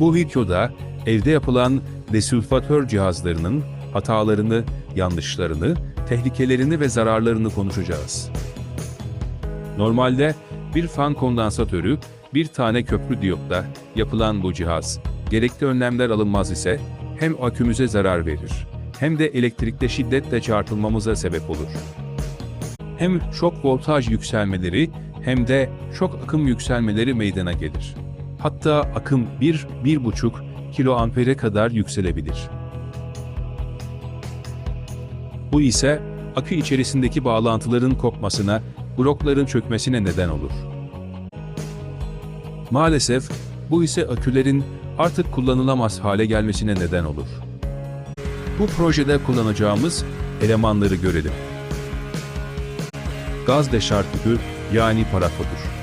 Bu videoda evde yapılan desülfatör cihazlarının hatalarını, yanlışlarını, tehlikelerini ve zararlarını konuşacağız. Normalde bir fan kondansatörü, bir tane köprü diyotla yapılan bu cihaz, gerekli önlemler alınmaz ise hem akümüze zarar verir, hem de elektrikte şiddetle çarpılmamıza sebep olur. Hem şok voltaj yükselmeleri hem de şok akım yükselmeleri meydana gelir. Hatta akım 1-1,5 kilo ampere kadar yükselebilir. Bu ise akü içerisindeki bağlantıların kopmasına, blokların çökmesine neden olur. Maalesef bu ise akülerin artık kullanılamaz hale gelmesine neden olur. Bu projede kullanacağımız elemanları görelim. Gaz deşartörü yani parafodur.